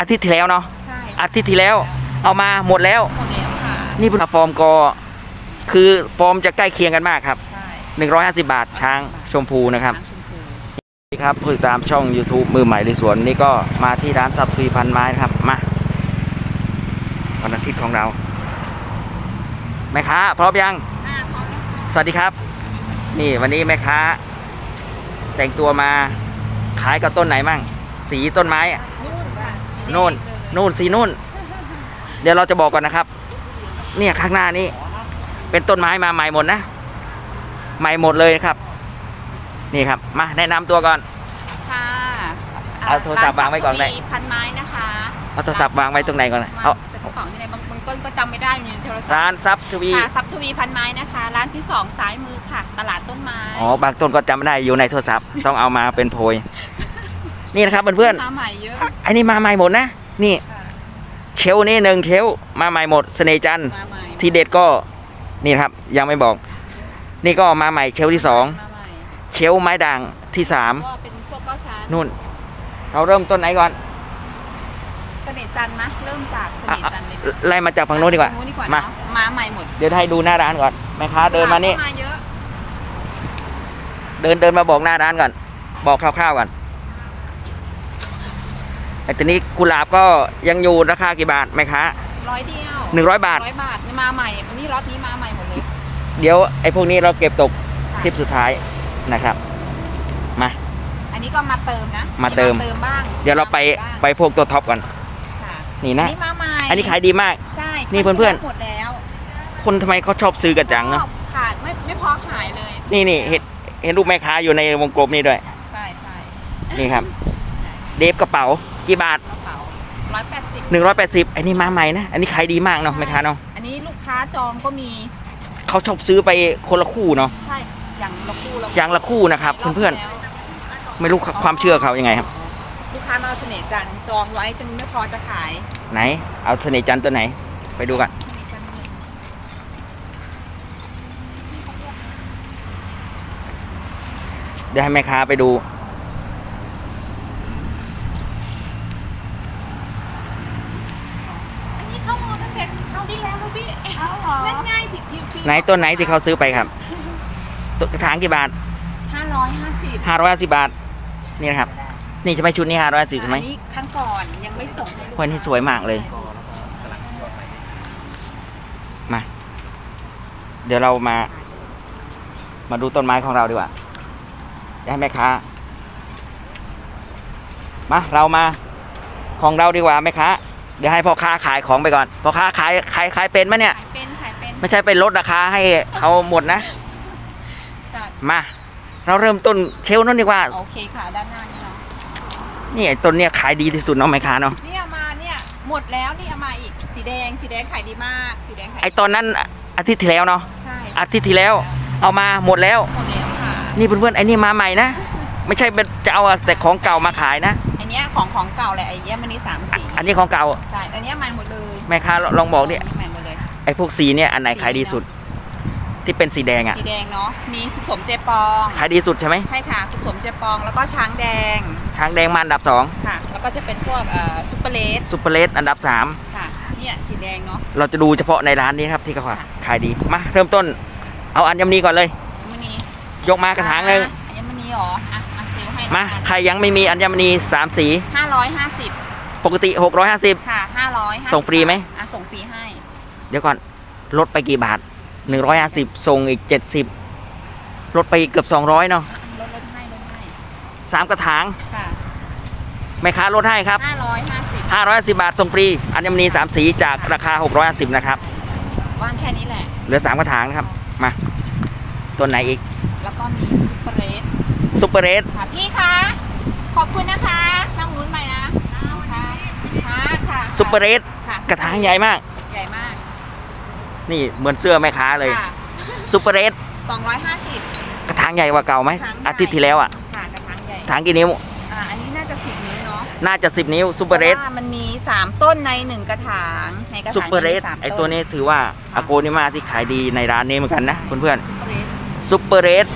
อาทิตย์ที่แล้วเนาะใช่อาทิตย์ที่แล้ว เอามาหมดแล้วหมดแล้วค่ะนี่เป็นฟอร์มกอคือฟอร์มจะใกล้เคียงกันมากครับ ใช่150 บาทช้างชมพูนะครับ น้ำชมพูสวัสดีครับผู้ติดตามช่อง YouTube มือใหม่ในสวนวันนี้ก็มาที่ร้านซับซุยพันไม้นะครับ มาวันอาทิตย์ของเรา แม่ค้าพร้อมยัง อ่าพร้อมแล้วค่ะสวัสดีครับ นี่วันนี้แม่ค้า แต่งตัวมาขายกับต้นไหนมั่ง สีต้นไม้อะนู่น ค่ะสีแดงนู่นเลยนู่นสีนู่น เดี๋ยวเราจะบอกก่อนนะครับ เนี่ยข้างหน้านี้ เป็นต้นไม้มาใหม่หมดนะ ใหม่หมดเลยนะครับ นี่ครับ มาแนะนำตัวก่อน ค่ะเอาโทรศัพท์วางไว้ก่อนได้ร้าพันไม้นะคะเอาโทรศัพท์วางไว้ตรงไหนก่อนนะเอาวางใส่กระเป๋าที่ไหนบางบางต้นก็จำไม่ได้อยู่ในโทรศัพท์ร้านซับทวีค่ะซับทวีพันไม้นะคะ ร้านที่สองซ้ายมือค่ะ ตลาดต้นไม้ อ๋อบางต้นก็จำไม่ได้อยู่ในโทรศัพท์ ต้องเอามาเป็นโพย นี่นะครับเพื่อนมาใหม่เยอะๆอันนี้มาใหม่หมดนะ นี่ค่ะเชลฟ์นี่หนึ่งเชลฟ์มาใหม่หมดเสน่ห์จันทร์มาใหม่ทีเด็ดก็นี่นะครับยังไม่บอก นี่ก็มาใหม่เชลฟ์ที่สองมาใหม่เชลฟ์ไม้ด่างที่สามก็เป็นช่วงเก้าชั้นนู่น เราเริ่มต้นไหนก่อนเสน่ห์จันทร์มะเริ่มจากเสอะน่ห์อะจันทร์เลยไล่มาจากฝั่งโน้นดีกว่าทงดีกว่ามา เนอะมาใหม่หมดเดี๋ยวให้ดูหน้าร้านก่อนแม่ค้าเดินมานี่ เข้มาเยอะ เดินเดินมาบอกหน้าร้านก่อน บอกคร่าวๆก่อนไอ้ตัวนี้กุหลาบก็ยังอยู่ราคากี่บาทแม่ค้าร้อยเดียวหนึ่งร้อยบาทร้อยบาทนี่มาใหม่วันนี้รถนี้มาใหม่หมดเลยเดี๋ยวไอ้พวกนี้เราเก็บตกค่ะคลิปสุดท้ายนะครับ มา อันนี้ก็มาเติมนะมาเติมเติมบ้างเดี๋ยวเราไปบ้างไปพวกตัวท็อปก่อนค่ะนี่อันะนนี้มาใหม่อันนี้ขายดีมากใช่นี่เพื่อนๆหมดแล้วคนทำไมเขาชอบซื้อกันจังเนาะชอบขาดไม่ไม่พอขายเลย นี่นี่เห็นเห็นรูปแม่ค้าอยู่ในวงกลมนี่ด้วย ใช่ใช่นี่ครับ เดฟกระเป๋า กี่บาทกระเป๋าร้อยแปดสิบ180อันนี้มาใหม่นะ อันนี้ขายดีมากเนาะแม่ค้าเนาะอันนี้ลูกค้าจองก็มีเขาชอบซื้อไปคนละคู่เนาะใช่อย่างละคู่ละอย่างละคู่นะครับเพื่อนแล้วๆไม่รู้ความเชื่อเขายังไงครับ ลูกค้ามาเอาเสน่ห์จันทร์จองไว้จนไม่พอจะขาย ไหน เอาเสน่ห์จันทร์ตัวไหน ไปดูกันเสน่ห์จันทร์หนึ่งเดี๋ยวให้แม่ค้าไปดู อันนี้เข้ามาตั้งแต่เข้าที่แล้วแล้วพี่ เล่นง่ายผิดผิวไหนตัวไหนที่เขาซื้อไปครับตัวกระถางกี่บาทห้าร้อยห้าสิบ550บาท นี่นะครับ นี่จะไม่ชุดนี้550ใช่ไหมอันนี้ครั้งก่อนยังไม่ส่งให้ลูกวันนี้สวยมากเลย มา เดี๋ยวเรามา มาดูต้นไม้ของเราดีกว่าเดี๋ยวให้แม่ค้า มา เรามา ของเราดีกว่าแม่ค้า เดี๋ยวให้พ่อค้าขายของไปก่อนพ่อค้าขายขายขายเป็นไหมเนี่ย ขายเป็นขายเป็นไม่ใช่ไปลดราคาให้เขาหมดนะ จัดมา เราเริ่มต้นเชลฟ์นั่นดีกว่า โอเคค่ะด้านหน้านี่เนาะนี่ไอ้ต้นเนี่ยขายดีที่สุดเน้องแม่ค้าเนาะเนี่ยมาเนี่ยหมดแล้วนี่เอามาอีกสีแดงสีแดงขายดีมาก สีแดงขายไอ้ตอนนั้นอาทิตย์ที่แล้วเนาะใช่อาทิตย์ที่แล้วเอามาหมดแล้ว หมดแล้วค่ะนี่เพื่อนๆไอ้นี่มาใหม่นะ ไม่ใช่เป็นจะเอาแต่ของเก่ามาขายนะอัน เนี้ยของของเก่าแหละไอ้เนี้ยมันนี่สามสีอันนี้ของเก่าใช่อันเนี้ยใหม่หมดเลยแม่ค้าลองบอกดิใหม่หมดเลยไอ้พวกสีเนี่ยอันไหนขายดีสุด ที่เป็นสีแดงอะสีแดงเนาะมีสุขสมเจปองขายดีสุดใช่ไหมใช่ค่ะสุขสมเจปองแล้วก็ช้างแดง ช้างแดงมาอันดับสองค่ะ แล้วก็จะเป็นพวกเอ่อซุปเปอร์เลสซุปเปอร์เลสอันดับสามค่ะเนี่ยสีแดงเนาะเราจะดูเฉพาะในร้านนี้ครับที่เขาค่ะขายดีมาเริ่มต้น เอาอัญมณีก่อนเลยอัญมณียกมากระถางหนึ่งอัญมณีเหรออะอะเซลลให้ มาใครยังไม่มีอัญมณีสามสีห้าร้อยห้าสิบปกติ 650 ค่ะห้าร้อยส่งฟรีไหม อะส่งฟรีให้ เดี๋ยวก่อนลดไปกี่บาท 150ส่งอีก 70ลดไปเกือบ 200เนาะอะลดลดให้ลดให้ สามกระถางค่ะ แม่ค้าลดให้ครับห้าร้อยห้าสิบ510 บาทส่งฟรี อัญมณี3สีจากราคา 650 นะครับ ว่างแค่นี้แหละ เหลือ 3 กระถางนะครับ มา ตัวไหนอีก แล้วก็มีซุปเปอร์เลส ซุปเปอร์เรสค่ะพี่คะขอบคุณนะคะนั่งรุ้นไปนะค่ะค่ะค่ะซุปเปอร์เรสค่ะกระถางใหญ่มาก ใหญ่มาก นี่เหมือนเสื้อแม่ค้าเลยค่ะซุปเปอร์เรสสองร้อยห้าสิบ กระถางใหญ่กว่าเก่าไหมกระถางใหญ่ อาทิตย์ที่แล้วอะค่ะกระถางใหญ่ถางกี่นิ้ว อ่าอันนี้น่าจะสิบนิ้วเนาะน่าจะ 10 นิ้วซุปเปอร์เรสพาะว่ามันมีสามต้นในหนึ่งกระถางในกระถางซุปเปอร์เรสมีสามไอตัวนี้ถือว่าอาโกนิมาที่ขายดีในร้านนี้เหมือนกันนะเพื่อนซุปเปอร์เรสๆซุปเปอร์เรส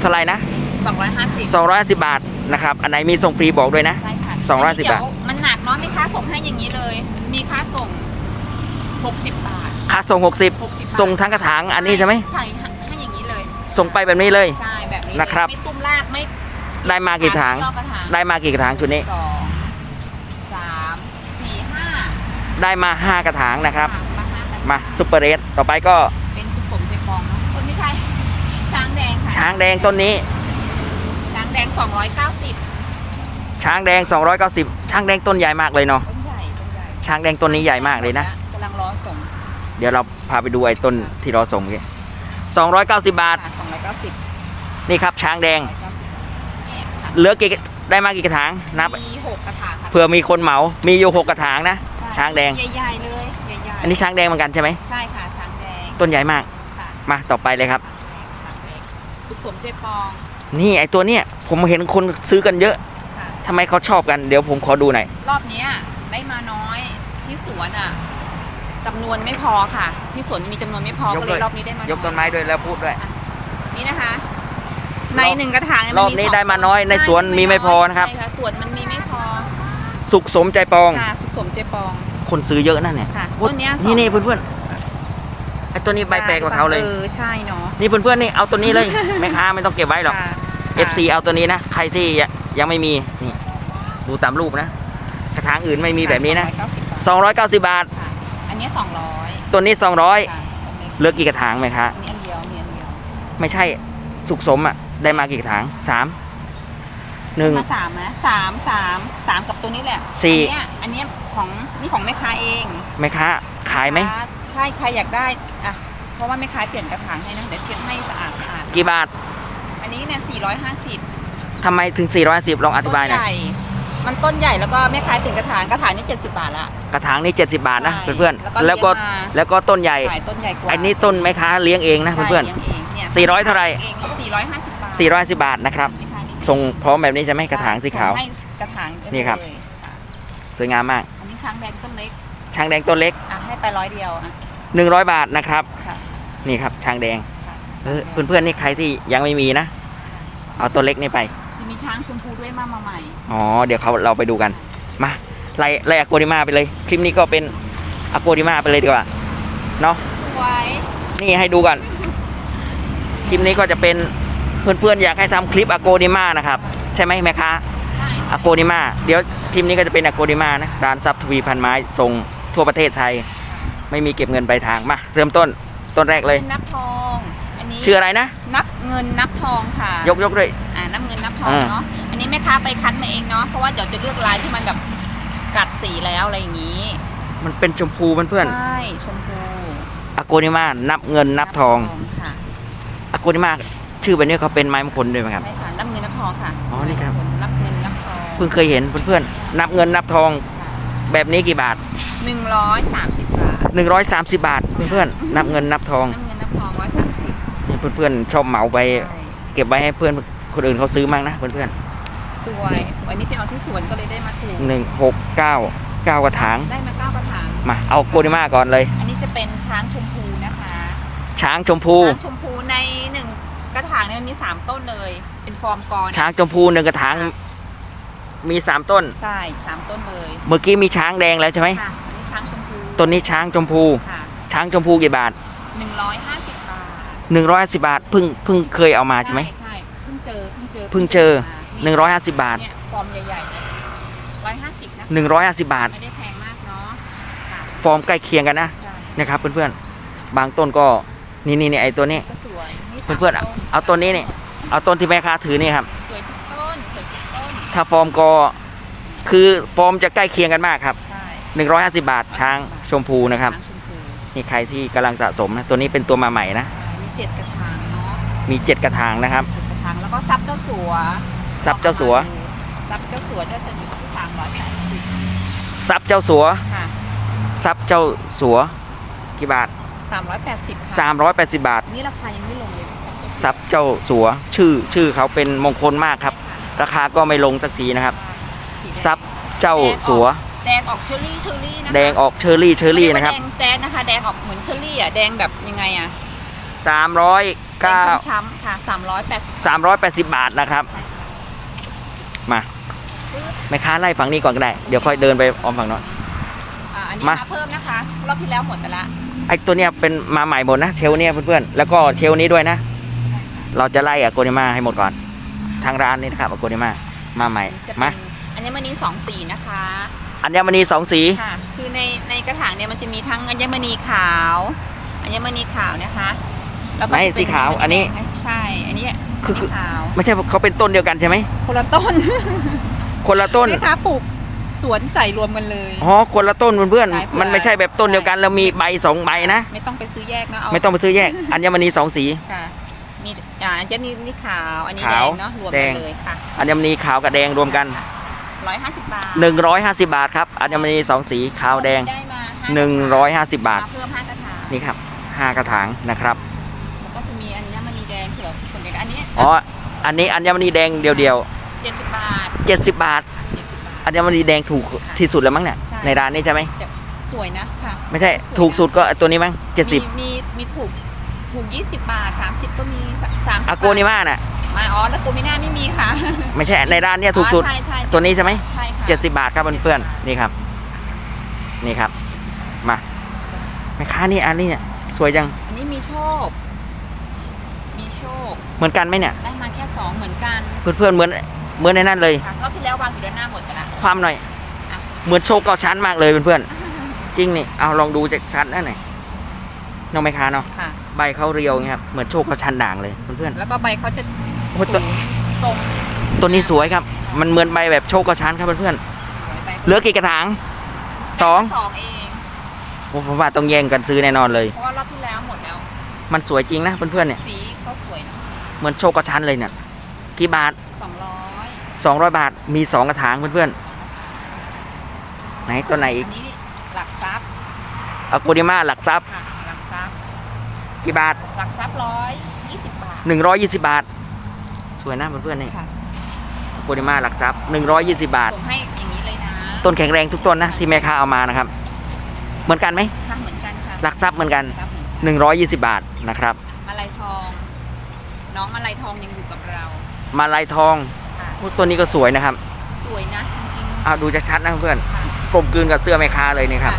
เท่าไหร่นะ สองร้อยห้าสิบ250 บาทนะครับ อันไหนมีส่งฟรีบอกด้วยนะ ใช่ค่ะ210บาทเดี๋ยวมันหนักน้องมีค่าส่งให้อย่างนี้เลย มีค่าส่ง 60 บาท ค่าส่ง 60บาท60ส่งทั้งกระถางอันนี้ใช่ไหมใส่ให้อย่างนี้เลย ส่งไปแบบนี้เลย ใช่แบบนี้เลยนะครับ ไม่ตุ้มลากไม่ได้มากี่ถางนอกกระถาง ได้มากี่กระถางชุดนี้สองสามสี่ห้าได้มา 5 กระถางนะครับ มาห้ากันมาซุปเปอร์เรสต่อไปก็เป็นสุขสมใจฟองเนาะคนไม่ใช่ช้างแดงค่ะช้างแดงต้นนี้ช้างแดง 290ช้างแดง 290 ช้างแดงต้นใหญ่มากเลยเนาะ ต้นใหญ่ต้นใหญ่ช้างแดงต้นนี้ใหญ่มากเลยนะ กำลังรอส่งเดี๋ยวเราพาไปดูไอ้ต้นที่เราส่งเมื่อกี้290บาท ค่ะ290 นี่ครับช้างแดง290เนี่ยค่ะเหลือกี่ได้มากี่กระถางนับ มีหกกระถางค่ะเผื่อมีคนเหมา มีอยู่หกกระถางนะ ช้างแดง ใหญ่ๆเลยใหญ่ๆอันนี้ช้างแดงเหมือนกันใช่ไหม ใช่ค่ะช้างแดงต้นใหญ่มาก ค่ะมาต่อไปเลยครับ ช้างแดงสุขสมใจฟอง นี่ไอ้ตัวเนี้ยผมเห็นคนซื้อกันเยอะค่ะ ทำไมเขาชอบกันเดี๋ยวผมขอดูหน่อย รอบเนี้ยได้มาน้อยที่สวนอะจำนวนไม่พอค่ะ ที่สวนมีจำนวนไม่พอยกก็เลด้วยยรอบนี้ได้มายน้อยกต้นไม้ด้วยแล้วพูดด้วย นี่นะคะ ในหนึ่งกระถางเยรอบนี้สงได้มาน้อยในใช่สวนมีไม่พอนะครับ ใช่ค่ะสวนมันมีไม่พอสุขสมใจปอง ค่ะสุขสมเจปอง คนซื้อเยอะนะเนี่ยค่ะโอ้ต้นเนี้ยนี่สองนี่เพื่อนๆไอ้ ตัวนี้ใบแปลกกว่าเขาเลย เออใช่เนาะ นี่เพื่อนๆนี่เอาตัวนี้เลยแม่ค้าไม่ต้องเก็บไว้หรอก ค่ะ FC เอาตัวนี้นะ ใครที่ยังไม่มีนี่ดูตามรูปนะ กระถางอื่นไม่มีแบบนี้นะ290 บาท ค่ะอันเนี้สองร้อยตัวนี้200ค่ะเหลือกกี่กระถางไหมคะอันนี้อันเดียวมีอันเดียวไม่ใช่สุขสมอะได้มากี่กระถางสามหนึ่ง มาสามนะสามสามสามกับตัวนี้แหละสี่ อันเนี้ยอันเนี้ยของนี่ของแม่ค้าเองแม่ค้าขายไหมใช่ใครอยากได้อะเพราะว่าแม่ค้าเปลี่ยนกระถางให้นะเดี๋ยวเช็ดให้สะอาดสะอาดกี่บาทอันนี้เนี่ยสี่ร้อยห้าสิบทำไมถึง 410 ลองอธิบายหน่อยมันต้นใหญ่แล้วก็แม่ค้าเปลี่ยนกระถางกระถางนี่เจ็ดสิบบาทละ กระถางนี่ 70 บาทนะใช่เพื่อนแล้วก็ๆเลี้แล้วยงก็มา แล้วก็ต้นใหญ่ ขายต้นใหญ่กว่าอันนี้ต้นแม่ค้าเลี้ยงเองนะใช่เพื่อนลี้ยงเองนี่ยสี่ร้อยเท่าไหร่เองสี่ร้อยห้าสิบบาทๆ410 บาทนะครับแม่ค้านี่ทรงพร้อมแบบนี้จะไหมกระถางสีขาวให้กระถางได้นี่ครับ เลยะสวยงามมาก อันนี้ช้างแดงต้นเล็กช้างแดงต้นเล็ก อะให้ไปร้อยเดียวอะ 100บาทนะครับ ค่ะ นี่ครับช้างแดงค่ะเออเพื่อนๆนี่ใครที่ยังไม่มีนะ เอาตัวเล็กนี่ไป จะมีช้างชมพูด้วยมามาใหม่ อ๋อ เดี๋ยวเขาเราไปดูกัน มาไล่ไล่อโกดิมาไปเลย คลิปนี้ก็เป็นอโกดิมาไปเลยดีกว่า เนาะ สวย นี่ให้ดูก่อน คลิปนี้ก็จะเป็นเพื่อนๆอยากให้ทำคลิปอโกดิมานะครับ ใช่ไหมแม่ค้าใช่อโกดิมาเดี๋ยวคลิปนี้ก็จะเป็นอโกดิมานะร้านซับทวีพันไม้ส่งทั่วประเทศไทย ไม่มีเก็บเงินปลายทางมาเริ่มต้นต้นแรกเลย นับทอง อันนี้ชื่ออะไรนะ นับเงินนับทองค่ะ ยกยกด้วยอ่านับเงินนับทองอ่าเนาะอันนี้แม่ค้าไปคัดมาเองเนาะเพราะว่าเดี๋ยวจะเลือกลายที่มันแบบกัดสีแล้วอะไรอย่างนี้ มันเป็นชมพูเพื่อนใช่ชมพูๆอโกดิมานับเงินนับทองค่ะอโกดิมาชื่อแบบนี้เขาเป็นไม้มงคลด้วยไหมครับใช่ค่ะนับเงินนับทองค่ะอ๋อนี่ครับนับเงินนับทองเพิ่งเคยเห็นเพื่อนๆนับเงินนับทอง แบบนี้กี่บาท หนึ่งร้อยสามสิบบาท130 บาท เพื่อนๆนับเงินนับทองนับเงินนับทองร้อยสามสิบนี่เพื่อนๆชอบเหมาไป เก็บไว้ให้เพื่อนคนอื่นเขาซื้อมั่งนะเพื่อนสวยสวยนี่ไปเอาที่สวนก็เลยได้มาถูกๆหนึ่งหกเก้าเก้ากระถาง ได้มาเก้ากระถาง มาเอาโกดิมาก่อนเลย อันนี้จะเป็นช้างชมพูนะคะช้างชมพู ช้างชมพูในหนึ่งกระถางเนี่ยมันมีสามต้นเลย เป็นฟอร์มกรช้างชมพูหนึ่งกระถาง มีสามต้น ใช่สามต้นเลยเมื่อกี้มีช้างแดงแล้วใช่ไหมค่ะอันนี้ช้างชมพูต้นนี้ช้างชมพู ค่ะช้างชมพูกี่บาทหนึ่งร้อยห้าสิบบาท150บาทเพิ่งเพิ่งเคยเอามาใช่ไหม ใช่เพิ่งเจอเพิ่งเจอเพิ่งเจอนี่150 บาท เนี่ยฟอร์มใหญ่ๆเนี่ยร้อยห้าสิบนะ150 บาท ไม่ได้แพงมากเนาะค่ะฟอร์มใกล้เคียงกันนะใช่นะครับเพื่อนๆบางต้นก็นี่นี่นี่ไอ้ตัวนี้ ก็สวยนี่สามเพื่อนๆเอาเอาต้นนี้นี่ เอาต้นที่แม่ค้าถือนี่ครับ ถ้าฟอร์มก็คือฟอร์มจะใกล้เคียงกันมากครับ ใช่150 บาทช้างชมพูนะครับ ช้างชมพูนี่ใครที่กำลังสะสมนะตัวนี้เป็นตัวมาใหม่นะ ใช่มีเจ็ดกระถางเนาะมี 7 กระถางนะครับ เจ็ดกระถางแล้วก็ซับเจ้าสัวซับเจ้าสัว ซับเจ้าสัวจะจะอยู่ที่สามร้อยแปดสิบซับเจ้าสัว ค่ะซับเจ้าสัว กี่บาท สามร้อยแปดสิบค่ะ380 บาท นี่ราคายังไม่ลงเลยซับเจ้าสัว ชื่อชื่อเขาเป็นมงคลมากครับ ราคาก็ไม่ลงสักทีนะครับ สีแดงซับเจ้าสัว แดงออกเชอร์รี่เชอร์รี่นะคะแดงออกเชอร์รี่เชอร์รี่นะครับแดงแจ๊ดนะคะ แดงออกเหมือนเชอร์รี่อะ แดงแบบยังไงอะ300แดง9ช้ำๆค่ะสามร้อยแปดสิบ380บาทนะครับ มาแม่ค้าไล่ฝั่งนี้ก่อนก็ได้ เดี๋ยวค่อยเดินไปออมฝั่งโน้น อ่าอันนี้มา มาเพิ่มนะคะ รอบที่แล้วหมดไปละ ไอ้ตัวเนี้ยเป็นมาใหม่หมดนะเชลเนี่ยเพื่อนๆ แล้วก็เชลนี้ด้วยนะ เราจะไล่อะโกนิมาให้หมดก่อน ทางร้านนี่นะครับอะโกนิมามาใหม่จะมาเป็นอัญมณีสองสีนะคะ อัญมณีสองสี ค่ะ คือในในกระถางเนี่ยมันจะมีทั้งอัญมณีขาว อัญมณีขาวนะคะแล้วก็ไหนจะเป็สีขาวอันนี้ใช่ อันนี้คือคือสีขาวไม่ใช่เขาเป็นต้นเดียวกันใช่ไหมคนละต้นคนละต้นแม่ค้าปลูกสวนใส่รวมกันเลย อ๋อคนละต้นเพื่อนใช่เพื่อๆมันไม่ใช่แบบต้นเดียวกันแล้วมีใบสองใบนะ ไม่ต้องไปซื้อแยกนะเอาไม่ต้องไปซื้อแยก อัญมณีสองสี ค่ะ มีอ่าอันนี้นี่ขาว อันนี้แดขาวงเนาะรวมแดกัง นเลยค่ะอัญมณีขาวกับแดงรวมกัน ร้อยห้าสิบบาท150 บาทครับอัญมณีสองสีขาวแดง ได้มาห้า150 บาทมาเพิ่มห้ากระถางนี่ครับห้ากระถางนะครับ แล้วก็จะมีอัญมณีแดงเผื่อคนเด็กอันนี้อ๋อ อันนี้อัญมณีแดงเดียวเจ็ดสิบบาทๆ 70 บาท เจ็ดสิบบาท อัญมณีแดงถูกที่สุดแล้วมั้งเนี่ย ใช่ ในร้านนี้ใช่ไหม แต่สวยนะค่ะไม่ใช่สวยนะถูกสุดก็ตัวนี้มั้งมี70มีมีถูก ถูกยี่สิบบาทสามสิบก็มีสามสิบอาโกนิมาน่ะ มาอ๋อแล้วโกมิน่าไม่มีค่ะ ไม่ใช่ในร้านเนี่ยถูกสุด อ๋อใช่ใช่ตัวนี้ใช่ไหมใช่ค่ะ70บาทครับเพื่อนๆนี่ครับ นี่ครับ มาแม่ค้านี่อันนี้เนี่ยสวยจังอันนี้มีโชค มีโชค เหมือนกันไหมเนี่ย ได้มาแค่สองเหมือนกันเพื่อนๆเหมือนเหมือนในนั้นเลย ค่ะรอบที่แล้ววางอยู่ด้านหน้าหมดไปละ ความหน่อยอะเหมือนโชคเก้าชั้นมากเลยเพื่อนๆจริงนี่เอาลองดูจากชั้นนั่นหน่อย น้องแม่ค้าเนาะค่ะ ใบเขาเรียวไงครับเหมือนโชคเก้าชั้นด่างเลยเพื่อนแล้วก็ใบเขาจะๆโอ้ยสูตัวงตรงตัวนี้สวยครับ มันเหมือนใบแบบโชคเก้าชั้นครับเพื่อนใบๆเหลือกี่กระถางสองสองเองโอ้ผมว่าต้องแย่งกันซื้อแน่นอนเลยเพราะว่ารอบที่แล้วหมดแล้วมันสวยจริงนะเพื่อนๆเนี่ยสีเขาสวยเนอะเหมือนโชคเก้าชั้นเลยเนี่ยกี่บาทสองร้อย200บาทมีสองกระถางเพื่อนๆไหนตัวไหนอีอักนนี้หลักทรัพย์อะโกนิมาหลักทรัพย์ค่ะหลักทรัพย์ กี่บาท หลักทรัพย์ร้อยยี่สิบบาท 120 บาท สวยนะเพื่อนๆนี่ค่ะอะโกนิมาหลักทรัพย์ 120 บาท ส่งให้อย่างนี้เลยนะต้นแข็งแรงทุกต้นนะที่แม่ค้าเอามานะครับ เหมือนกันไหมค่ะเหมือนกันค่ะหลักทรัพย์เหมือนกัน ทรัพย์เหมือนกัน120 บาทนะครับ มาลัยทอง น้องมาลัยทองยังอยู่กับเรามาลายทองค่ะโอ้ต้นนี้ก็สวยนะครับสวยนะจริงเอาดูชัดๆนะเพื่อนๆค่ะกลมกลืนกับเสื้อแม่ค้าเลยนี่ครับ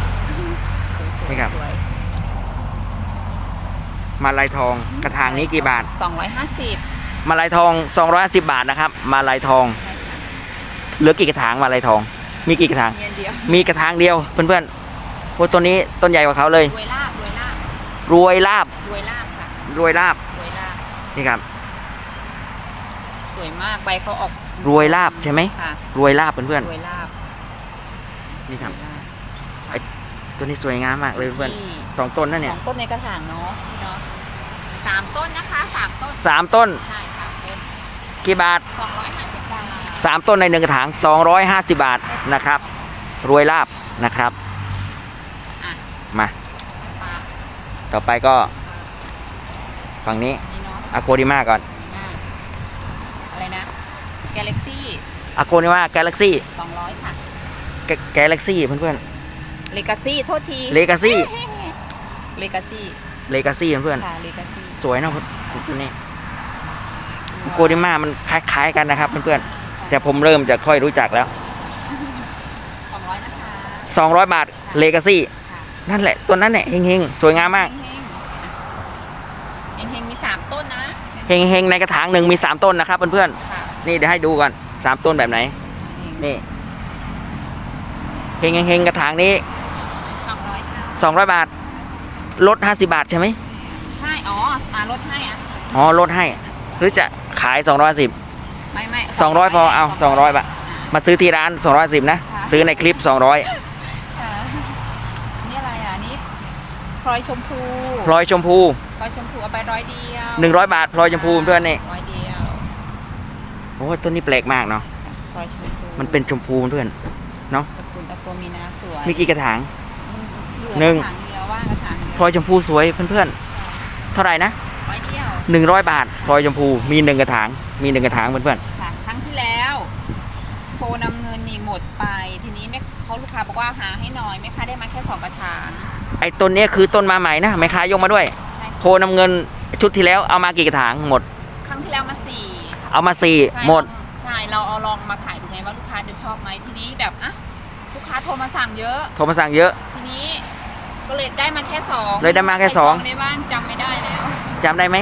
นี่ครับ มาลายทองกระถางนี้กี่บาทสองร้อยห้าสิบมาลายทอง 250 บาทนะครับ มาลายทอง เหลือกี่กระถางมาลายทอง มีกี่กระถาง เงียนเดียวมีกระถางเดียวเพื่อนๆโอ้ต้นนี้ต้นใหญ่กว่าเขาเลย รวยลาบรวยลาบรวยลาบรวยลาบค่ะรวยลาบรวยลาบนี่ครับ สวยมากใบเขาออกรวยลาบใช่ไหม ค่ะรวยลาบเพื่อนรวยลาบๆนี่ครับ รวยลาบตัวนี้สวยงามมากเลยเพื่อนที่สองต้นนั่นสเนี่ยองต้นในกระถางเนาะพี่เนาะ สามต้นนะคะสามต้นสามต้น ใช่สามต้นกี่บาทสองร้อยห้าสิบบาทสามต้นในหนึ่งกระถาง250 บาทนะครับ รวยลาบนะครับ อะมามาต่อไปก็ฝั่งนี้นี่เนาะอะโกนิมาก่อนอะอะไรนะ Galaxy อะโกนิมากาแล็กซี่สองร้อยค่ะ กาแล็กซี่เพื่อน Legacy โทษที ๆเลกาซี่ Legacy เลกาซี่เพื่อนค่ะ Legacy ๆ สวยนะตัวนี้อะโกนิมามันคล้ายๆกันนะครับเพื่อนๆแต่ผมเริ่มจะค่อยรู้จักแล้วสองร้อยนะคะ200บาทเลกาซี่ค่ะนั่นแหละ ตัวนั้นเนี่ยเฮงๆ สวยงามมากเฮงๆเฮงๆมีสามต้นนะเฮงๆในกระถางหนึ่งมี3ต้นนะครับเพื่อนค่ะๆนี่เดี๋ยวให้ดูก่อน3ต้นแบบไหน นี่เฮงเฮงๆกระถางนี้สองร้อยค่ะ200บาทลด50บาทใช่ไหม ใช่ อ๋ออ่าลดให้อะ อ๋อลดให้ หรือจะขาย 210 ไม่ไม่200 พอเอา 200บาทมาซื้อที่ร้าน 210 นะ ซื้อในคลิป 200ค่ะนี่อะไรอะอันนี่พลอยชมพูพลอยชมพู พลอยชมพูเอาไปร้อยเดียว100 บาทพลอยชมพูเพื่อนนี่ร้อยเดียวโอ้ยต้นนี้แปลกมากเนาะพลอยชมพูมันเป็นชมพูเพื่อนตระกูลตะโกมีนาสวยมีกี่กระถางเหลือหนึ่งกระถางเดียวว่างกระถางเดียวพลอยชมพูสวยเพื่อนๆเท่าไหร่นะร้อยเดียว100บาทพลอยชมพูมีหนึ่งกระถาง มีหนึ่งกระถางเพื่อนค่ะครั้งที่แล้วโพนำเงินนี่หมดไป ทีนี้แม่เขาลูกค้าบอกว่าหาให้หน่อยแม่ค้าได้มาแค่สองกระถางๆไอ้ต้นเนี้ยคือต้นมาใหม่นะแม่ค้ายกมาด้วย ใช่โพนำเงินชุดที่แล้วเอามากี่กระถางหมด ครั้งที่แล้วมาสี่เอามาสี่ใช่หมด ใช่เราเอาลองมาขายดูไงว่าลูกค้าจะชอบไหมทีนี้แบบอะลูกค้าโทรมาสั่งเยอะ โทรมาสั่งเยอะ ทีนี้ ก็เลยได้มาแค่สองเลยได้มาแค่สองใรจได้บ้างจำไม่ได้แล้วจำได้ไหม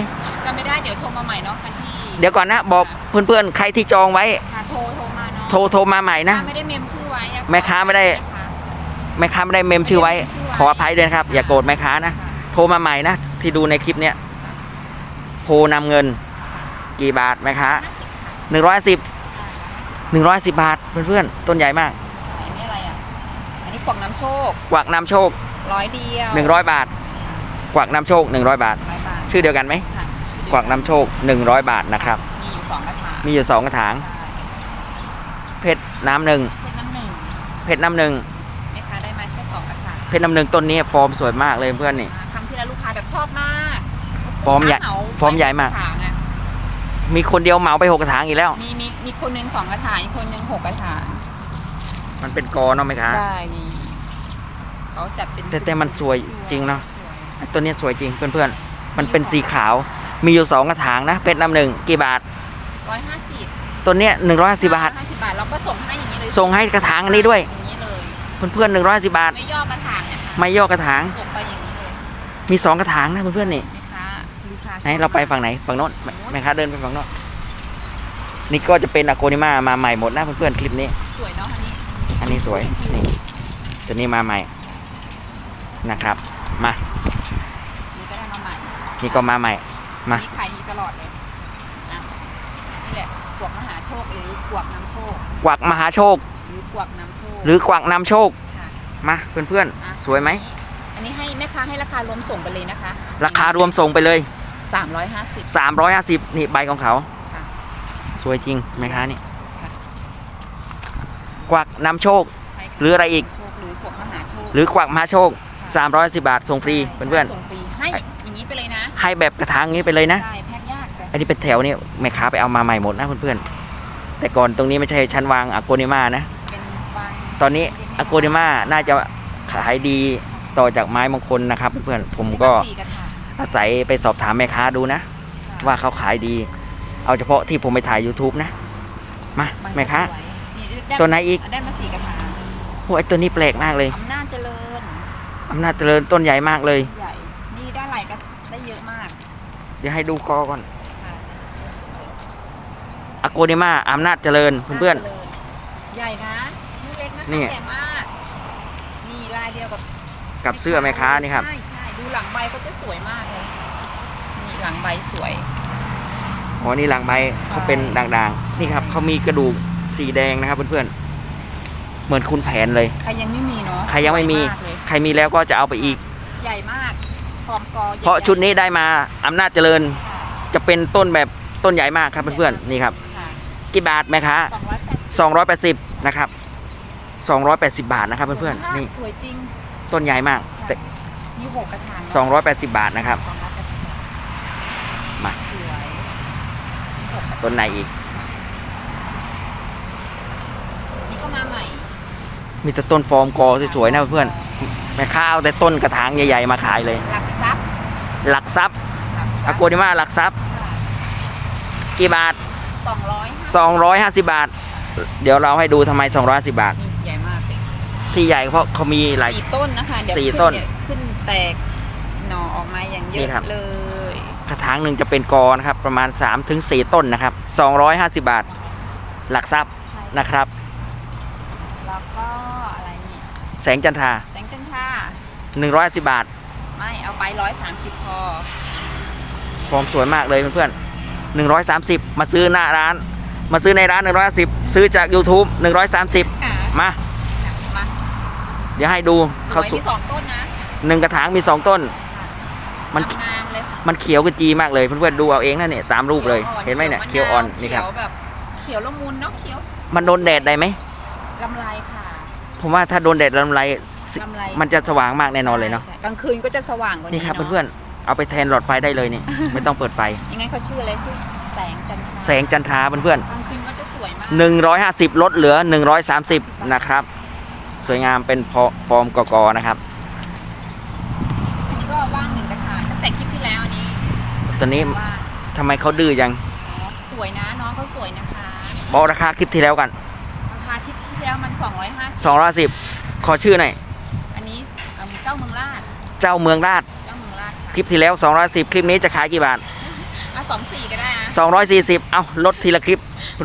จำไม่ได้เดี๋ยวโทรมาใหม่เนาะคันที่เดี๋ยวก่อนนะ บอกเพื่อนๆ ใครที่จองไว้ ค่ะโทรโทรมาเนาะโทรโทรมาใหม่นะ ไม่ได้เมมชื่อไว้อะแม่ค้าไม่ได้นะคะแม่ค้าไม่ได้เมมชื่อไว้ ขออภัยด้วยนะครับ อย่าโกรธแม่ค้านะค่ะโทรมาใหม่นะ ที่ดูในคลิปเนี้ยโทรนำเงิน กี่บาทแม่ค้าห้าสิบค่ะหนึ่งร้อยสิบหนึ่งร้อยสิบบาทเพื่อนๆ ต้นใหญ่มาก อันนี้อะไรอะ อันนี้กล่องน้ำโชค กวักนำโชค ร้อยเดียวหนึ่งร้อยบาท กวักนำโชคหนึ่งร้อยบาท ร้อยบาทชื่อเดียวกันไหมค่ะชื่อเดียวกวักนำโชคหนึ่งร้อยบาทนะครับ มีอยู่สองกระถางมีอยู่สองกระถาง ใช่เพชรน้ำหนึ่งเป็นน้ำหนึ่งเพชรน้ำหนึ่งแม่ค้าได้มาแค่สองกระถางเพชรน้ำหนึ่งต้นนี้ฟอร์มสวยมากเลยเพื่อนนี่ครั้งที่แล้วลูกค้าแบบชอบมากฟอร์มใหญ่ลูกค้าเาฟอร์มใหญ่มากกระถางอะมีคนเดียวเหมาไปหกกระถางอีกแล้ว มีมีมีคนหนึ่งสองกระถางอีกคนหนึ่งหกกระถางมันเป็นกอเนาะไหมคะ ใช่นี่ เขาจัดเป็นแต่แต่มันสวยจริงเนอะสวยไอ้ต้นนี้สวยจริงเพื่อนๆมันเป็นสีขาวมีอยู่สองกระถางนะเพชรน้ำหนึ่งกี่บาทร้อยห้าสิบต้นเนี้ยหนึ่งร้อยสิบบาทห้าสิบบาทเราก็ส่งให้อย่างนี้เลยส่งให้กระถางอันนี้ด้วยอย่างนี้เลยเพื่อนๆหนึ่งร้อยสิบบาทไม่ย่อกระถางนะคะไม่ย่อกระถางส่งไปอย่างนี้เลยมีสองกระถางนะเพื่อนๆนี่แม่ค้าลูกค้าไหนเราไปฝั่งไหนฝั่งโน้นแม่แม่ค้าเดินไปฝั่งโน้นนี่ก็จะเป็นอะโกนิมามาใหม่หมดนะเพื่อนๆคลิปนี้สวยเนาะอันนี้อันนี้สวยนี่ตัวนี้มาใหม่ นะครับ มานี่ก็ได้มาใหม่นี่ก็มาใหม่ มานี่ขายดีตลอดเลยอะนี่แหละกวกมหาโชคหรือกวกน้ำโชคกวักมหาโชค หรือกวกน้ำโชคหรือกวักนำโชคค่ะมาเพื่อนอะๆสวยไหมอันนี้ให้แม่ค้าให้ราคารวมส่งไปเลยนะคะราคารวมส่งไปเลย สามร้อยห้าสิบ 350 นี่ใบของเขา ค่ะสวยจริงไหมคะนี่ค่ะ กวักนำโชค ใช่ค่ะหรืออะไรอีก โชคหรือกวกมหาโชคหรือกวักมหาโชค 310 บาทส่งฟรีใช่เพื่อนส่งฟรีให้อย่างนี้ไปเลยนะๆให้แบบกระถางนี้ไปเลยนะ ใช่แพ็คยากแต่อันนี้เป็นแถวนี่แม่ค้าไปเอามาใหม่หมดนะเพื่อนๆ แต่ก่อนตรงนี้ไม่ใช่ชั้นวางอโกนิมานะ เป็นวางตอนนี้อโกนิมาน่าจะขายดีต่อจากไม้มงคลนะครับเพื่อนๆผมก็สี่ระถางอาศัยไปสอบถามแม่ค้าดูนะ ค่ะว่าเขาขายดี เอาเฉพาะที่ผมไปถ่าย YouTube นะ มามันแม่ค้า สวยนี่ด้ตัวไหนอีก ได้มาสี่กระถางโอ้ยตัวนี้แปลกมากเลยอำนาจเจริญ อำนาจเจริญต้นใหญ่มากเลย ใหญ่ นี่ได้อะไรก็ได้เยอะมากเดี๋ยวให้ดูกอก่อนค่ะอโกนิมาอำนาจเจริญเพื่อนใหญ่นะนี่เล็กนะนี่ ใหญ่มาก นี่ลายเดียวกับๆกับเสื้อแม่ค้านี่ครับ ใช่ใช่ดูหลังใบเขาจะสวยมากเลย นี่หลังใบสวย อ๋อนี่หลังใบเขาเป็นด่างๆ นี่ครับเขามีกระดูกสีแดงนะครับเพื่อนๆ เหมือนคุณแผนเลย ใครยังไม่มีเนาะใครยังไม่มีสวากเลยใครมีแล้วก็จะเอาไปอีก ใหญ่มากฟอร์มกอใหญ่เพราะชุดนี้ได้มาอำนาจเจริญค่ะจะเป็นต้นแบบต้นใหญ่มากครับเพื่อนๆนี่ครับค่ะกี่บาทแม่ค้าสองร้อยแปดสิบ280นะครับ280 บาทนะครับเพื่อนๆนี่สวยจริงต้นใหญ่มากแต่มีหกกระถาง280 บาทนะครับสองร้อยแปดสิบมาสวยมีหกกระถางต้นไหนอีก นี่ก็มาใหม่ มีแต่ต้นฟอร์มกอสวยๆนะเพื่อนๆแม่ค้าเอาแต่ต้นกระถางใหญ่ๆมาขายเลย หลักทรัพย์หลักทรัพย์หลักทอารัพย์โกนิมาหลักทรัพย์ กี่บาทสองร้อยห้า250 บาท เดี๋ยวเราให้ดูทำไม 250 บาทนี่ใหญ่มากเลยที่ใหญ่เพราะเขามีหลายสี่ต้นนะคะเดี๋ยวสี่ขึ้ต้นเยขึ้นแตกหน่อออกมาอย่างเยนี่อะครับเลยกระถางหนึ่งจะเป็นกอนะครับ ประมาณ 3-4 ต้นนะครับ 250 บาท หลักทรัพย์ใช่นะครับ แล้วก็อะไรนี่ แสงจันทราแสงจันทรา110 บาท ไม่เอาไปร้อยสามสิบพอฟอร์มสวยมากเลยเพื่อนๆ130 มาซื้อหน้าร้าน มาซื้อในร้าน 110 ซื้อจาก YouTube 130อะมามาเดี๋ยวให้ดูสเขาวยสุมีสองต้นนะหนึ่งกระถางมี 2 ต้น มัน งามๆเลยมันเขียวกระจีมากเลยเพื่อนๆดูเอาเองนะเนี่ยตามรูปเลย เห็นไหมเนี่ยเขียวอ่อนนี่ครับ เขียวแบบเขียวละมุนเนาะเขียวมันโดนแดดได้ไหมลำไรค่ะ ผมว่าถ้าโดนแดดลำไรสิลำไร มันจะสว่างมากแน่นอนเลยเนาะใช่กลางคืนก็จะสว่างกว่านี่นี้ครับเนาะเพื่อนๆเอาไปแทนหลอดไฟได้เลยนี่ ไม่ต้องเปิดไฟยังไงเขาชื่ออะไรสิแสงจันทราแสงจันทราเพื่อนกลางคืนก็จะสวยมากๆหนึ่งร้อยห้าสิบลดเหลือหนึ่งร้อยสามสิบนะครับ สวยงามเป็นพอฟอร์มกอกๆนะครับ อันนี้ก็ว่างหนึ่งกระถางตั้งแต่คลิปที่แล้วอันนี้ตอนนี้ว่างทำไมเขาดื้อจังอ๋อสวยนะน้องเขาสวยนะคะบอกราคาคลิปที่แล้วกันราคา ที่ที่แล้วมัน 250 210ขอชื่อหน่อย อันนี้เอิ่มเจ้าเมืองราชเจ้าเมืองราช เจ้าเมืองราชคลิปที่แล้ว 210 คลิปนี้จะขายกี่บาท อะสองสี่ก็ได้อะ240 เอาลดทีละคลิป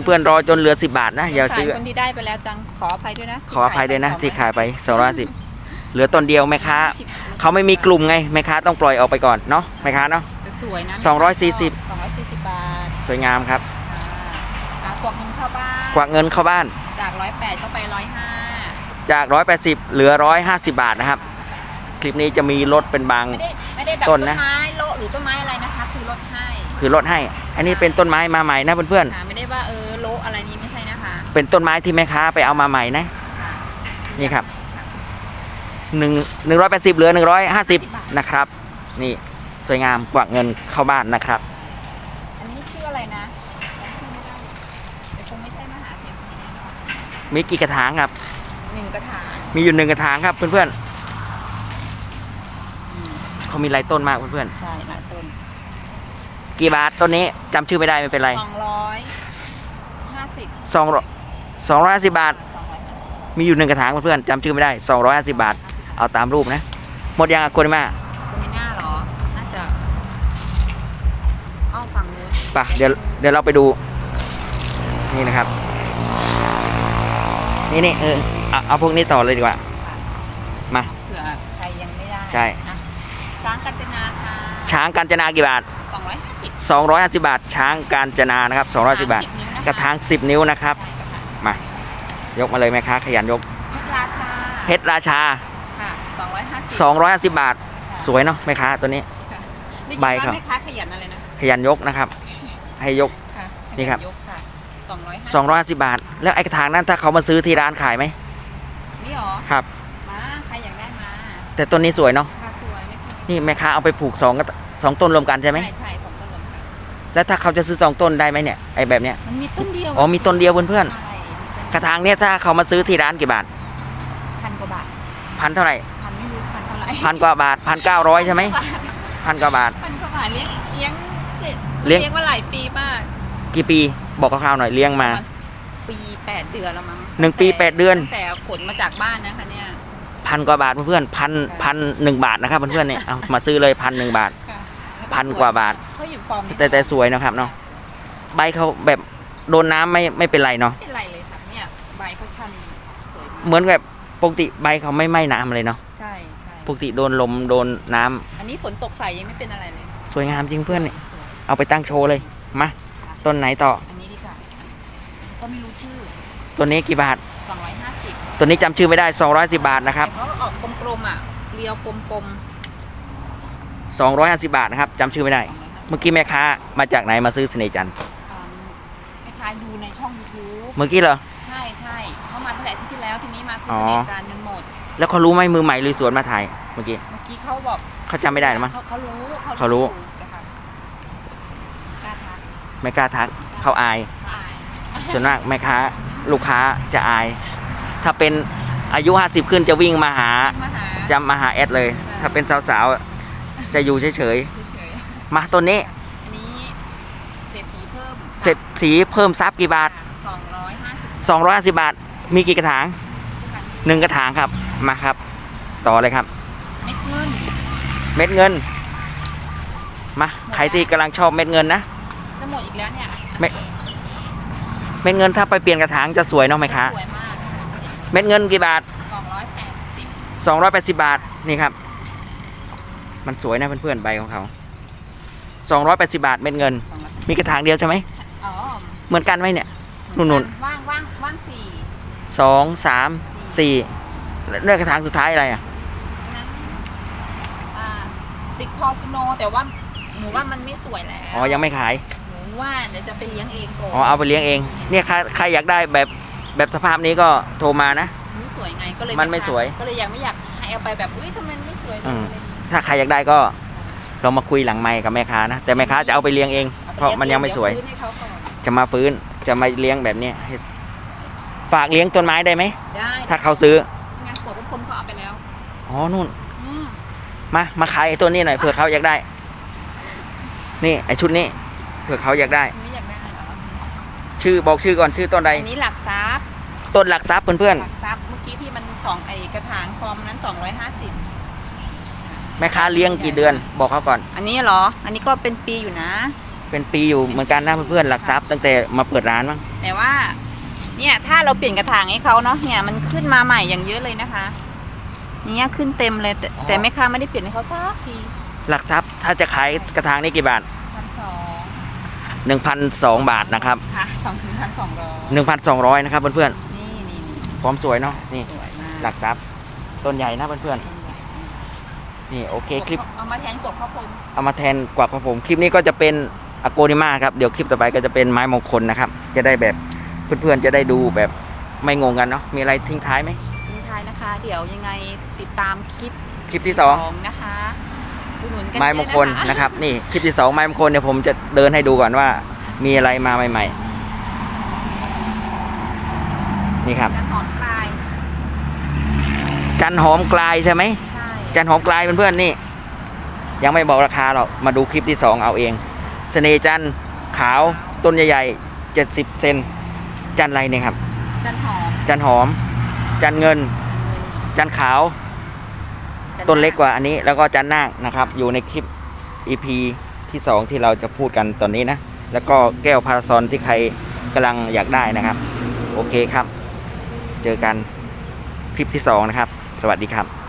เพื่อนๆรอจนเหลือ 10 บาทนะ อย่าสงสรซื้อคนที่ได้ไปแล้วจังขออภัยด้วยนะขออภัยด้วยนะ ที่ที่ขาขายยไปไป 210 เหลือต้นเดียวแม่ค้า210เขาไม่มีกลุ่มไง แม่ค้าต้องปล่อยออกไปก่อนเนาะแม่ค้าเนาะ แต่สวยนะ240 240 บาทสวยงามครับอ่าขวดหนึงเข้าบ้าน กวักเงินเข้าบ้าน จาก 108 ก็ไป 105 จาก 180 เหลือ 150 บาทนะครับ คลิปนี้จะมีลดเป็นบาง ไม่ได้ไม่ได้แบบต้ต้นนนะ ไม้โละหรือต้นไม้อะไรนะคะ คือลดให้คือลดให้ อันนี้เป็นต้นไม้มาใหม่นะเพื่อนค่ะไม่ได้ว่าเออโละอะไรนี้ไม่ใช่นะคะๆ เป็นต้นไม้ที่แม่ค้าไปเอามาใหม่นะค่ะนี่ครับ หนึ่งหนึ่งร้อยแปดสิบเหลือหนึ่งร้อยห้าสิบนะครับ นี่สวยงามกวักเงินเข้าบ้านนะครับ อันนี้ชื่ออะไรนะจำชื่อไม่ได้แต่คงไม่ใช่มหาเศรษฐีแน่นอน มีกี่กระถางครับ หนึ่งกระถางมีอยู่หนึ่งกระถางครับ เพื่อนอืมๆเขามีหลายต้นมากเพื่อนใช่หลายต้นๆกี่บาทต้นนี้จำชื่อไม่ได้ไม่เป็นไรสองร้อยห้าสิบสองสองร้อยห้าสิบบาท สองร้อยห้าสิบมีอยู่หนึ่งกระถางเพื่อนๆจำชื่อไม่ได้สองร้อยห้าสิบบาท เอาตามรูปนะ หมดยังอะโกนิมาคุณไม่น่าหรอ น่าจะอ้อฝั่งนู้นไปะเดี๋ยวเดี๋ยวเราไปดู นี่นะครับ นี่นี่เออเอาเอาพวกนี้ต่อเลยดีกว่า มา เผื่อใครยังไม่ได้ใช่นะช้างกัญจนาค่ะช้างกาญจนากี่บาทสองร้อยห้าสิบ250 บาท ช้างกาญจนานะครับ210บาทกระถาง10 นิ้วนะครับมา ยกมาเลยแม่ค้าขยันยก เพชรราชาเพชรราชา ค่ะสองร้อยห้าสิบ250 บาท สวยเนาะแม่ค้าตัวนี้ ใบใบครัครับ บแม่ค้าขยันอะไรนะขยันยกนะครับ ให้ยกค่ะนี่ครับ ขยัยกค่ะ สองร้อยห้า250 บาท แล้วไอ้กระถางนั้นถ้าเขามาซื้อที่ร้านขายไหมนี่หรอ ครับ มาใครอยากได้มาแต่ต้นนี้สวยเนาะค่ะสวยไหมคะนี่แม่ค้าเอาไปผูกสองกระสองต้นรวมกันใช่ไหม ใช่ใช่สองต้นรวมกันแล้วถ้าเขาจะซื้อสองต้นได้ไหมเนี่ยไอ้แบบเนี้ยมันมีต้นเดียวอ๋อมีต้นเดียวเพื่อนใช่ๆกระถางเนี่ยถ้าเขามาซื้อที่ร้านกี่บาทพันกว่าบาทพันเท่าไหร่พันไม่รู้พันเท่าไหร่พันกว่าบาทพันเก้าร้อยใช่ไหมพันกว่าบาท พันกว่าบาทเลี้ยงเลี้ยงเสร็จเลี้ยง เลี้ยงมาหลายปีมากกี่ปี บอกคร่าวๆหน่อยเลี้ยงมา ปีแปดเดือนแล้วมั้งหนึ่งปีแปดเดือนตั้งแต่ขนมาจากบ้านนะคะเนี่ยพันกว่าบาทเพื่อนๆพันพันหนึ่งบาทนะครับเพื่อนๆเนี่ยเอามาซื้อเลยพันหนึ่งบาท ค่ะพันกว่าบาท เขาอยู่ฟอร์มนี้แต่แต่สวยนะครับเนาะใบเขาแบบโดนน้ำไม่ไม่เป็นไรเนาะไม่เป็นไรเลยค่ะเนี่ยใบเขาชันสวยมากเหมือนแบบปกติใบเขาไม่ไหม้น้ำเลยเนาะใช่ใช่ปกติโดนลมโดนน้ำอันนี้ฝนตกใส่ยังไม่เป็นอะไรเลยสวยงามจริงเพื่อนเนี่ยเอาไปตั้งโชว์เลยมาต้นไหนต่อ อันนี้ดีกว่าก็ไม่รู้ชื่อ ตัวนี้กี่บาท 250ตัวนี้จำชื่อไม่ได้ 210 บาทนะครับเพราะออกกลมๆอะเรียวกลม250 บาทนะครับจำชื่อไม่ได้ ๆเมื่อกี้แม่ค้ามาจากไหนมาซื้อเสน่ห์จันทร์อืมแม่ค้าดูในช่อง YouTube เมื่อกี้เหรอ ใช่ใช่เขามาตั้งแต่อาที่ที่แล้วทีนี้มาซื้ออ๋อเสน่ห์จานจนหมด แล้วเขารู้ไหมมือใหม่ลุยสวนมาถ่ายเมื่อกี้เมื่อกี้เขาบอกเขาจำไม่ได้หรือมั้ง เขาเขารู้เขารู้ แต่ค่ะกล้าทักไม่กล้าทักเขาอายอายส่วนมากแม่ค้า ลูกค้าจะอาย ถ้าเป็นอายุ 50 ขึ้นจะวิ่งมาหามาหาจะมาหาแอดเลย ถ้าเป็นสาวๆ จะอยู่เฉยเฉยๆ มาต้นนี้ๆอันนี้เศรษฐีเพิ่มเศรษฐีเพิ่มซับกี่บาท สองร้อยห้าสิบ250 บาท มีกี่กระถางหนึ่งกระถางครับ มาครับ ต่อเลยครับ ไม่ขึ้นเม็ดเงิน มา ใครที่กำลังชอบเม็ดเงินนะ จะหมดอีกแล้วเนี่ยไม่ เม็ดเงินถ้าไปเปลี่ยนกระถางจะสวยเนาะไหมคะสวยมากเม็ดเงินกี่บาท สองร้อยแปดสิบ280 บาทนี่ครับ มันสวยนะเพื่อนๆใบของเขา 280 บาทเม็ดเงิน สองร้อยมีกระถางเดียวใช่ไหมอ๋อเหมือนกันไหมเนี่ย นุ่น ว่างว่างว่างสี่สองสามสี่แล้วเนื้อกระถางสุดท้ายอะไรอะ อันนั้นอ่าติกทอสโนแต่ว่าหนูว่ามันไม่สวยแล้วอ๋อ ยังไม่ขายหนู ว่าเดี๋ยวจะไปเลี้ยงเองก่อนอ๋อเอาไปเลี้ยงเอง เนี่ยใครใครอยากได้แบบแบบสภาพนี้ก็โทรมานะ ไม่สวยไงก็เลยมันไม่สวย ก็เลยยังไม่อยากให้เอาไปแบบอุ้ยทำไมมันไม่สวยเลยอืม อะไรอย่างงี้ถ้าใครอยากได้ก็เรามาคุยหลังไมค์กับแม่ค้านะ แต่แม่ค้าจะเอาไปเลี้ยงเองอาไปเพราะมันยังไม่สวย เดี๋ฟื้นให้เขาก่อนจะมาฟื้นจะมาเลี้ยงแบบเนี้ยให้ฝากเลี้ยงต้นไม้ได้ไหม ได้ถ้าเขาซื้องานขวดคนเขาเอาไปแล้วอ๋อนู่น อืมมา มาขายไอ้ตัวนี้หน่อยเผื่อเขาอยากได้ นี่ไอชุดนี้ เผื่อเขาอยากได้ ไม่อยากได้เหรอชื่อบอกชื่อก่อนชื่อต้นใด อันนี้หลักทรัพย์ต้นหลักทรัพย์เพื่อนหลักทรัพย์เมื่อกี้ที่มันสองไอ้กระถางฟอร์มนั้นสองร้อยห้าสิบๆแม่ค้าเลี้ยงกี่เดือน บอกเขาก่อน อันนี้เหรอ อันนี้ก็เป็นปีอยู่นะ เป็นปีอยู่เหมือนกันนะเพื่อนๆหลักทรัพย์ตั้งแต่มาเปิดร้านมั้งแต่ว่า เนี่ยถ้าเราเปลี่ยนกระถางให้เขาเนาะเนี่ยมันขึ้นมาใหม่อย่างเยอะเลยนะคะเนี่ยขึ้นเต็มเลยแต่แต่แม่ค้าไม่ได้เปลี่ยนให้เขาสักทีหลักทรัพย์ถ้าจะขายกระถางนี่กี่บาทพันสอง 1,002บาทนะครับค่ะสองถึงพันสองร้อย1,200นะครับเพื่อนนี่นี่นี่ๆพร้อมสวยเนาะนี่สวยมากหลักทรัพย์ต้นใหญ่นะเพื่อนๆนี่โอเคคลิป เอามาแทนกบข้าวพรมเอามาแทนกวักของผมคลิปนี้ก็จะเป็นอโกนิมาครับเดี๋ยวคลิปต่อไปก็จะเป็นไม้มงคลนะครับ จะได้แบบเพื่อนๆจะได้ดูแบบไม่งงกันเนาะมีอะไรทิ้งท้ายไหมทิ้งท้ายนะคะ เดี๋ยวยังไงติดตามคลิปคลิปที่สองสองนะคะ อุดหนุนกันไม้มงคลเยอนะครับ นี่คลิปที่สองไม้มงคลเนี่ยผมจะเดินให้ดูก่อนว่า มีอะไรมาใหม่ ๆ นี่ครับจันหอมปลายจันหอมกลายใช่ไหม ใช่จันหอมกลายเพื่อนๆนี่ ยังไม่บอกราคาหรอกมาดูคลิปที่สองเอาเองเสน่ห์จันทร์ขาวต้นใหญ่ๆ70เซนจันอะไรเนี่ยครับ จันหอมจันหอม จันเงิน จันขาวจัน ต้นเล็กกว่าอันนี้แล้วก็จันนาคนะครับ อยู่ในคลิป EP ที่ 2 ที่เราจะพูดกันตอนนี้นะ แล้วก็แก้วพาราซอนที่ใครกำลังอยากได้นะครับ โอเคครับ เจอกันคลิปที่ 2 นะครับ สวัสดีครับ